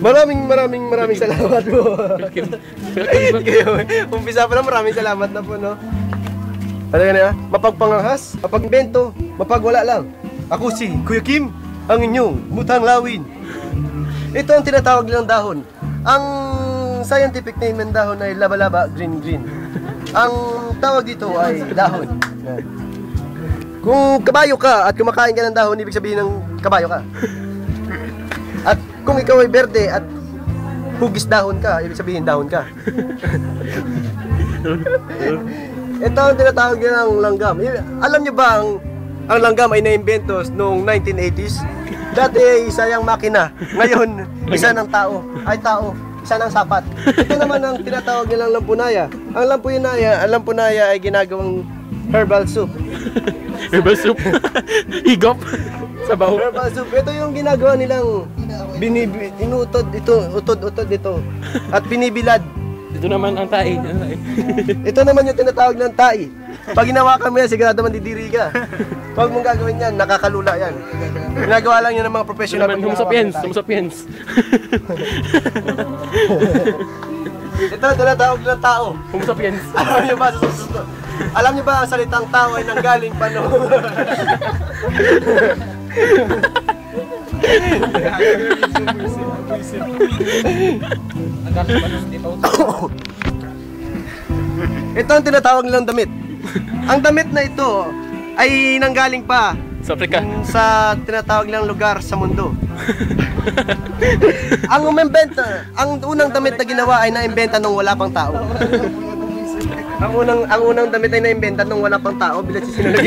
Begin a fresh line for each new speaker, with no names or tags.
Maraming maraming maraming salamat po. Umpisa pa lang maraming salamat na po, no? Ano yan ah? Mapagpangahas, mapagbento, mapagwala lang. Ako si Kuya Kim, ang inyong mutang lawin. Ito ang tinatawag nilang dahon. Ang scientific name ng dahon ay laba-laba, green-green. Ang tawag dito ay dahon. Kung kabayo ka at kumakain ka ng dahon, ibig sabihin ng kabayo ka. At kung ikaw ay berde at hugis dahon ka, ibig sabihin dahon ka. Ito ang tinatawag nilang langgam. I- Alam niyo ba ang, ang langgam ay naimbento noong 1980s? Dati ay isa yung makina. Ngayon, isa ng tao. Ay tao. Isa ng sapat. Ito naman ang tinatawag nilang lampunaya. Ang lampunaya, ang lampunaya ay ginagawang herbal soup.
Herbal soup. Higop. Sabaw.
Herbal soup. Ito yung ginagawa nilang binibi, inutod ito, utod-utod ito. At binibilad.
Dito naman ang tae.
Ito naman yung tinatawag ng tai. Pag hinawakan mo yan, sigurado mandidiri ka. Huwag mong gagawin yan, nakakalula yan. Ginagawa lang yan ng mga
Ito
professional.
naman,
pag
homo
hinawakan
sapiens.
ng tai.
Homo sapiens.
Ito tinatawag ng tao.
Homo sapiens.
Alam niyo ba? Alam niyo ba ang salitang tao ay nanggaling pa no? Ito ang tinatawag nilang damit. Ang damit na ito ay nanggaling pa
Sa Africa.
sa tinatawag nilang lugar sa mundo. ang umembenta, ang unang damit na ginawa ay naimbenta nung wala pang tao. ang unang ang unang damit ay naimbenta nung wala pang tao, bilang si sino nag